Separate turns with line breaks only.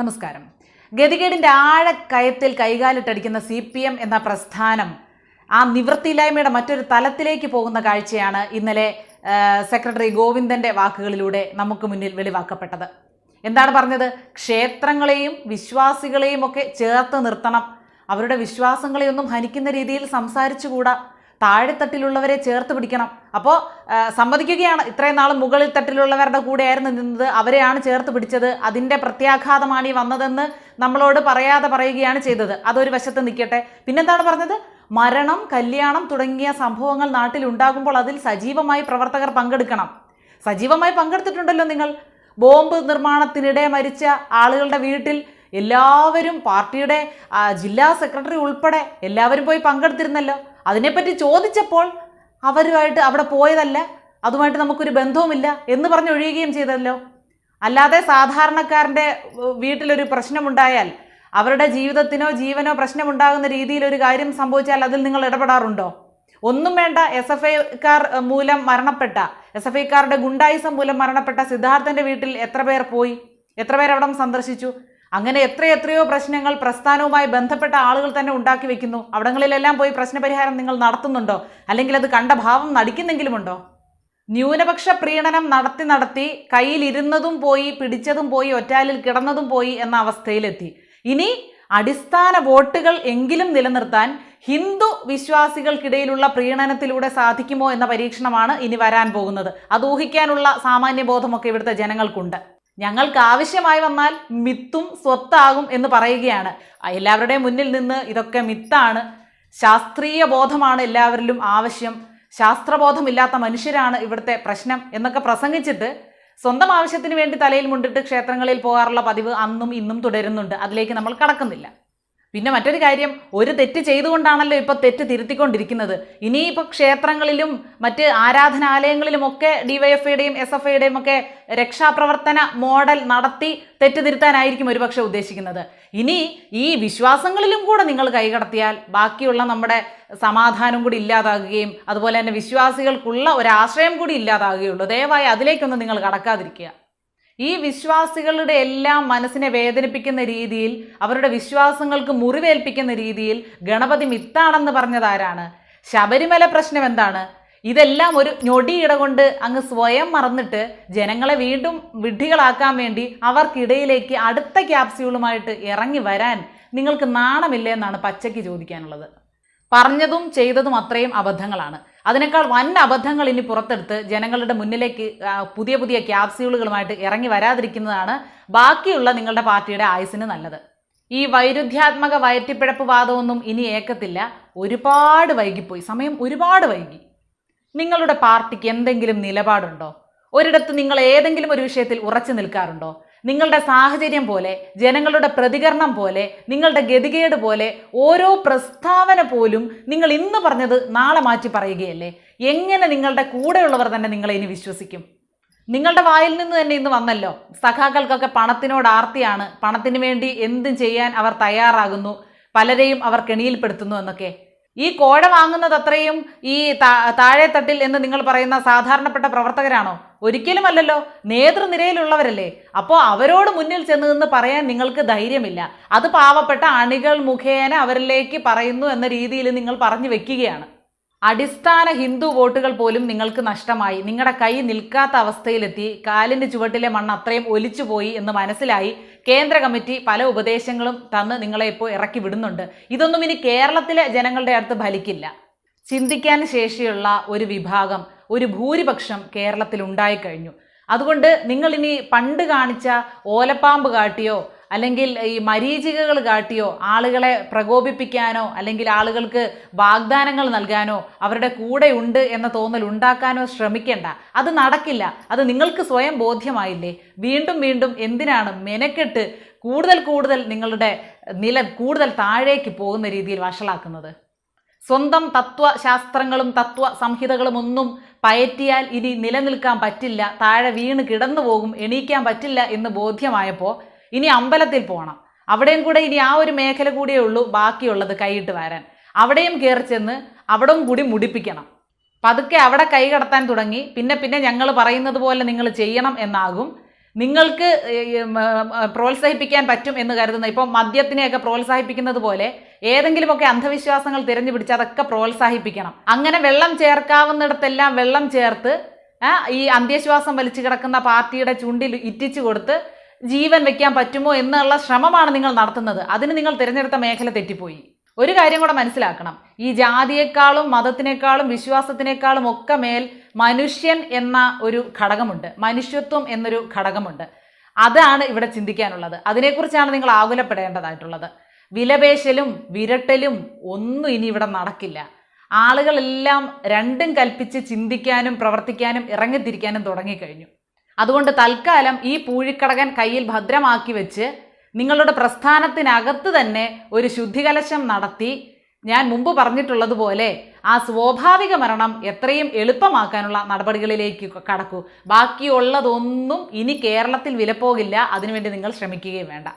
നമസ്കാരം. ഗതികേടിന്റെ ആഴക്കയത്തിൽ കൈകാലിട്ടടിക്കുന്ന സി പി എം എന്ന പ്രസ്ഥാനം ആ നിവൃത്തിയില്ലായ്മയുടെ മറ്റൊരു തലത്തിലേക്ക് പോകുന്ന കാഴ്ചയാണ് ഇന്നലെ സെക്രട്ടറി ഗോവിന്ദന്റെ വാക്കുകളിലൂടെ നമുക്ക് മുന്നിൽ വെളിവാക്കപ്പെട്ടത്. എന്താണ് പറഞ്ഞത്? ക്ഷേത്രങ്ങളെയും വിശ്വാസികളെയും ഒക്കെ ചേർത്ത് നിർത്തണം. അവരുടെ വിശ്വാസങ്ങളെയൊന്നും ഹനിക്കുന്ന രീതിയിൽ സംസാരിച്ചുകൂടാ? താഴെത്തട്ടിലുള്ളവരെ ചേർത്ത് പിടിക്കണം. അപ്പോൾ സമ്മതിക്കുകയാണ്. ഇത്രയും നാൾ മുകളിൽ തട്ടിലുള്ളവരുടെ കൂടെയായിരുന്നു നിന്നത്. അവരെയാണ് ചേർത്ത് പിടിച്ചത്. അതിന്റെ പ്രത്യാഘാതമാണ് ഈ വന്നതെന്ന് നമ്മളോട് പറയാതെ പറയുകയാണ് ചെയ്തത്. അതൊരു വശത്ത് നിൽക്കട്ടെ. പിന്നെന്താണ് പറഞ്ഞത്? മരണം കല്യാണം തുടങ്ങിയ സംഭവങ്ങൾ നാട്ടിൽ ഉണ്ടാകുമ്പോൾ അതിൽ സജീവമായി പ്രവർത്തകർ പങ്കെടുക്കണം. സജീവമായി പങ്കെടുത്തിട്ടുണ്ടല്ലോ നിങ്ങൾ. ബോംബ് നിർമ്മാണത്തിനിടെ മരിച്ച ആളുകളുടെ വീട്ടിൽ എല്ലാവരും പാർട്ടിയുടെ ജില്ലാ സെക്രട്ടറി ഉൾപ്പെടെ എല്ലാവരും പോയി പങ്കെടുത്തിരുന്നല്ലോ. അതിനെപ്പറ്റി ചോദിച്ചപ്പോൾ അവരുമായിട്ട് അവിടെ പോയതല്ല അതുമായിട്ട് നമുക്കൊരു ബന്ധവുമില്ല എന്ന് പറഞ്ഞ് ഒഴിയുകയും ചെയ്തല്ലോ. അല്ലാതെ സാധാരണക്കാരന്റെ വീട്ടിലൊരു പ്രശ്നമുണ്ടായാൽ അവരുടെ ജീവിതത്തിനോ ജീവനോ പ്രശ്നമുണ്ടാകുന്ന രീതിയിൽ ഒരു കാര്യം സംഭവിച്ചാൽ അതിൽ നിങ്ങൾ ഇടപെടാറുണ്ടോ? ഒന്നും വേണ്ട എസ് എഫ് ഐക്കാർ മൂലം മരണപ്പെട്ട എസ് എഫ് ഐക്കാരുടെ ഗുണ്ടായിസം മൂലം മരണപ്പെട്ട സിദ്ധാർത്ഥന്റെ വീട്ടിൽ എത്ര പേർ പോയി? എത്ര പേർ അവിടെ സന്ദർശിച്ചു? അങ്ങനെ എത്രയെത്രയോ പ്രശ്നങ്ങൾ പ്രസ്ഥാനവുമായി ബന്ധപ്പെട്ട ആളുകൾ തന്നെ ഉണ്ടാക്കി വെക്കുന്നു. അവിടങ്ങളിലെല്ലാം പോയി പ്രശ്നപരിഹാരം നിങ്ങൾ നടത്തുന്നുണ്ടോ? അല്ലെങ്കിൽ അത് കണ്ട ഭാവം നടിക്കുന്നെങ്കിലുമുണ്ടോ? ന്യൂനപക്ഷ പ്രീണനം നടത്തി നടത്തി കയ്യിലിരുന്നതും പോയി പിടിച്ചതും പോയി ഒറ്റാലിൽ കിടന്നതും പോയി എന്ന അവസ്ഥയിലെത്തി. ഇനി അടിസ്ഥാന വോട്ടുകൾ എങ്കിലും നിലനിർത്താൻ ഹിന്ദു വിശ്വാസികൾക്കിടയിലുള്ള പ്രീണനത്തിലൂടെ സാധിക്കുമോ എന്ന പരീക്ഷണമാണ് ഇനി വരാൻ പോകുന്നത്. അത് ഊഹിക്കാനുള്ള സാമാന്യബോധമൊക്കെ ഇവിടുത്തെ ജനങ്ങൾക്കുണ്ട്. ഞങ്ങൾക്ക് ആവശ്യമായി വന്നാൽ മിത്തും സ്വത്താകും എന്ന് പറയുകയാണ്. എല്ലാവരുടെയും മുന്നിൽ നിന്ന് ഇതൊക്കെ മിത്താണ്. ശാസ്ത്രീയ ബോധമാണ് എല്ലാവരിലും ആവശ്യം. ശാസ്ത്രബോധമില്ലാത്ത മനുഷ്യരാണ് ഇവിടുത്തെ പ്രശ്നം എന്നൊക്കെ പ്രസംഗിച്ചിട്ട് സ്വന്തം ആവശ്യത്തിന് വേണ്ടി തലയിൽ മുണ്ടിട്ട് ക്ഷേത്രങ്ങളിൽ പോകാറുള്ള പതിവ് അന്നും ഇന്നും തുടരുന്നുണ്ട്. അതിലേക്ക് നമ്മൾ കടക്കുന്നില്ല. പിന്നെ മറ്റൊരു കാര്യം ഒരു തെറ്റ് ചെയ്തുകൊണ്ടാണല്ലോ ഇപ്പോൾ തെറ്റ് തിരുത്തിക്കൊണ്ടിരിക്കുന്നത്. ഇനിയിപ്പോൾ ക്ഷേത്രങ്ങളിലും മറ്റ് ആരാധനാലയങ്ങളിലുമൊക്കെ ഡിവൈഎഫ്ഐയുടെയും എസ് എഫ് ഐയുടെയും ഒക്കെ രക്ഷാപ്രവർത്തന മോഡൽ നടത്തി തെറ്റ് തിരുത്താനായിരിക്കും ഒരുപക്ഷെ ഉദ്ദേശിക്കുന്നത്. ഇനി ഈ വിശ്വാസങ്ങളിലും കൂടെ നിങ്ങൾ കൈകടത്തിയാൽ ബാക്കിയുള്ള നമ്മുടെ സമാധാനം കൂടി ഇല്ലാതാകുകയും അതുപോലെ തന്നെ വിശ്വാസികൾക്കുള്ള ഒരു ആശ്രയം കൂടി ഇല്ലാതാകുകയുള്ളൂ. ദയവായി അതിലേക്കൊന്നും നിങ്ങൾ കടക്കാതിരിക്കുക. ഈ വിശ്വാസികളുടെ എല്ലാം മനസ്സിനെ വേദനിപ്പിക്കുന്ന രീതിയിൽ അവരുടെ വിശ്വാസങ്ങൾക്ക് മുറിവേൽപ്പിക്കുന്ന രീതിയിൽ ഗണപതി മിത്താണെന്ന് പറഞ്ഞതാരാണ്? ശബരിമല പ്രശ്നം എന്താണ്? ഇതെല്ലാം ഒരു ഞൊടിയിട കൊണ്ട് അങ്ങ് സ്വയം മറന്നിട്ട് ജനങ്ങളെ വീണ്ടും വിഡ്ഢികളാക്കാൻ വേണ്ടി അവർക്കിടയിലേക്ക് അടുത്ത ക്യാപ്സ്യൂളുമായിട്ട് ഇറങ്ങി വരാൻ നിങ്ങൾക്ക് നാണമില്ലേ എന്നാണ് പച്ചയ്ക്ക് ചോദിക്കാനുള്ളത്. പറഞ്ഞതും ചെയ്തതും അത്രയും അബദ്ധങ്ങളാണ്. അതിനേക്കാൾ വൻ അബദ്ധങ്ങൾ ഇനി പുറത്തെടുത്ത് ജനങ്ങളുടെ മുന്നിലേക്ക് പുതിയ പുതിയ ക്യാപ്സ്യൂളുകളുമായിട്ട് ഇറങ്ങി വരാതിരിക്കുന്നതാണ് ബാക്കിയുള്ള നിങ്ങളുടെ പാർട്ടിയുടെ ആയുസിന് നല്ലത്. ഈ വൈരുദ്ധ്യാത്മക വയറ്റിപ്പിഴപ്പ് വാദമൊന്നും ഇനി ഏക്കത്തില്ല. ഒരുപാട് വൈകിപ്പോയി. സമയം ഒരുപാട് വൈകി. നിങ്ങളുടെ പാർട്ടിക്ക് എന്തെങ്കിലും നിലപാടുണ്ടോ? ഒരിടത്ത് നിങ്ങൾ ഏതെങ്കിലും ഒരു വിഷയത്തിൽ ഉറച്ചു നിൽക്കാറുണ്ടോ? നിങ്ങളുടെ സാഹചര്യം പോലെ ജനങ്ങളുടെ പ്രതികരണം പോലെ നിങ്ങളുടെ ഗതികേട് പോലെ ഓരോ പ്രസ്താവന പോലും നിങ്ങൾ ഇന്ന് പറഞ്ഞത് നാളെ മാറ്റി പറയുകയല്ലേ? എങ്ങനെ നിങ്ങളുടെ കൂടെയുള്ളവർ തന്നെ നിങ്ങളെ ഇനി വിശ്വസിക്കും? നിങ്ങളുടെ വായിൽ നിന്ന് തന്നെ ഇന്ന് വന്നല്ലോ. സഖാക്കൾക്കൊക്കെ പണത്തിനോട് ആർത്തിയാണ്. പണത്തിന് വേണ്ടി എന്തും ചെയ്യാൻ അവർ തയ്യാറാകുന്നു. പലരെയും അവർ കെണിയിൽപ്പെടുത്തുന്നു എന്നൊക്കെ. ഈ കോഴ വാങ്ങുന്നത് അത്രയും ഈ താ- താഴെത്തട്ടിൽ എന്ന് നിങ്ങൾ പറയുന്ന സാധാരണപ്പെട്ട പ്രവർത്തകരാണോ? ഒരിക്കലുമല്ലല്ലോ. നേതൃനിരയിലുള്ളവരല്ലേ. അപ്പോൾ അവരോട് മുന്നിൽ ചെന്ന് നിന്ന് പറയാൻ നിങ്ങൾക്ക് ധൈര്യമില്ല. അത് പാവപ്പെട്ട അണികൾ മുഖേന അവരിലേക്ക് പറയുന്നു എന്ന രീതിയിൽ നിങ്ങൾ പറഞ്ഞു വെക്കുകയാണ്. അടിസ്ഥാന ഹിന്ദു വോട്ടുകൾ പോലും നിങ്ങൾക്ക് നഷ്ടമായി. നിങ്ങളുടെ കൈ നിൽക്കാത്ത അവസ്ഥയിലെത്തി. കാലിന്റെ ചുവട്ടിലെ മണ്ണ് അത്രയും ഒലിച്ചുപോയി എന്ന് മനസ്സിലായി കേന്ദ്ര കമ്മിറ്റി പല ഉപദേശങ്ങളും തന്ന് നിങ്ങളെ ഇപ്പോൾ ഇറക്കി വിടുന്നുണ്ട്. ഇതൊന്നും ഇനി കേരളത്തിലെ ജനങ്ങളുടെ അടുത്ത് ഫലിക്കില്ല. ചിന്തിക്കാൻ ശേഷിയുള്ള ഒരു വിഭാഗം ഒരു ഭൂരിപക്ഷം കേരളത്തിൽ ഉണ്ടായിക്കഴിഞ്ഞു അതുകൊണ്ട് നിങ്ങളിനി പണ്ട് കാണിച്ച ഓലപ്പാമ്പ് കാട്ടിയോ അല്ലെങ്കിൽ ഈ മരീചികകൾ കാട്ടിയോ ആളുകളെ പ്രകോപിപ്പിക്കാനോ അല്ലെങ്കിൽ ആളുകൾക്ക് വാഗ്ദാനങ്ങൾ നൽകാനോ അവരുടെ കൂടെ ഉണ്ട് എന്ന തോന്നൽ ഉണ്ടാക്കാനോ ശ്രമിക്കേണ്ട. അത് നടക്കില്ല. അത് നിങ്ങൾക്ക് സ്വയം ബോധ്യമായില്ലേ? വീണ്ടും വീണ്ടും എന്തിനാണ് മെനക്കെട്ട് കൂടുതൽ കൂടുതൽ നിങ്ങളുടെ നില കൂടുതൽ താഴേക്ക് പോകുന്ന രീതിയിൽ വഷളാക്കുന്നത്? സ്വന്തം തത്വശാസ്ത്രങ്ങളും തത്വ സംഹിതകളും ഒന്നും പയറ്റിയാൽ ഇനി നിലനിൽക്കാൻ പറ്റില്ല താഴെ വീണ് കിടന്നു പോകും എണീക്കാൻ പറ്റില്ല എന്ന് ബോധ്യമായപ്പോൾ ഇനി അമ്പലത്തിൽ പോകണം അവിടെയും കൂടെ ഇനി ആ ഒരു മേഖല കൂടിയേ ഉള്ളൂ ബാക്കിയുള്ളത് കൈയിട്ട് വരാൻ. അവിടെയും കയറി ചെന്ന് അവിടം കൂടി മുടിപ്പിക്കണം. പതുക്കെ അവിടെ കൈ കടത്താൻ തുടങ്ങി. പിന്നെ പിന്നെ ഞങ്ങൾ പറയുന്നത് പോലെ നിങ്ങൾ ചെയ്യണം എന്നാകും. നിങ്ങൾക്ക് പ്രോത്സാഹിപ്പിക്കാൻ പറ്റും എന്ന് കരുതുന്ന ഇപ്പോൾ മദ്യത്തിനെയൊക്കെ പ്രോത്സാഹിപ്പിക്കുന്നത് പോലെ ഏതെങ്കിലുമൊക്കെ അന്ധവിശ്വാസങ്ങൾ തിരഞ്ഞു പിടിച്ച് അതൊക്കെ പ്രോത്സാഹിപ്പിക്കണം. അങ്ങനെ വെള്ളം ചേർക്കാവുന്നിടത്തെല്ലാം വെള്ളം ചേർത്ത് ഈ അന്ത്യശ്വാസം വലിച്ചു കിടക്കുന്ന പാർട്ടിയുടെ ചുണ്ടിൽ ഇറ്റിച്ചു കൊടുത്ത് ജീവൻ വെക്കാൻ പറ്റുമോ എന്നുള്ള ശ്രമമാണ് നിങ്ങൾ നടത്തുന്നത്. അതിന് നിങ്ങൾ തിരഞ്ഞെടുത്ത മേഖല തെറ്റിപ്പോയി. ഒരു കാര്യം കൂടെ മനസ്സിലാക്കണം. ഈ ജാതിയേക്കാളും മതത്തിനേക്കാളും വിശ്വാസത്തിനേക്കാളും ഒക്കെ മേൽ മനുഷ്യൻ എന്ന ഒരു ഘടകമുണ്ട്. മനുഷ്യത്വം എന്നൊരു ഘടകമുണ്ട്. അതാണ് ഇവിടെ ചിന്തിക്കാനുള്ളത്. അതിനെക്കുറിച്ചാണ് നിങ്ങൾ ആകുലപ്പെടേണ്ടതായിട്ടുള്ളത്. വിലപേശലും വിരട്ടലും ഒന്നും ഇനി ഇവിടെ നടക്കില്ല. ആളുകളെല്ലാം രണ്ടും കൽപ്പിച്ച് ചിന്തിക്കാനും പ്രവർത്തിക്കാനും ഇറങ്ങിത്തിരിക്കാനും തുടങ്ങിക്കഴിഞ്ഞു. അതുകൊണ്ട് തൽക്കാലം ഈ പൂഴിക്കടകൻ കയ്യിൽ ഭദ്രമാക്കി വെച്ച് നിങ്ങളുടെ പ്രസ്ഥാനത്തിനകത്ത് തന്നെ ഒരു ശുദ്ധികലശം നടത്തി ഞാൻ മുമ്പ് പറഞ്ഞിട്ടുള്ളതുപോലെ ആ സ്വാഭാവിക മരണം എത്രയും എളുപ്പമാക്കാനുള്ള നടപടികളിലേക്ക് കടക്കൂ. ബാക്കിയുള്ളതൊന്നും ഇനി കേരളത്തിൽ വിലപ്പോകില്ല. അതിനുവേണ്ടി നിങ്ങൾ ശ്രമിക്കുകയും വേണ്ട.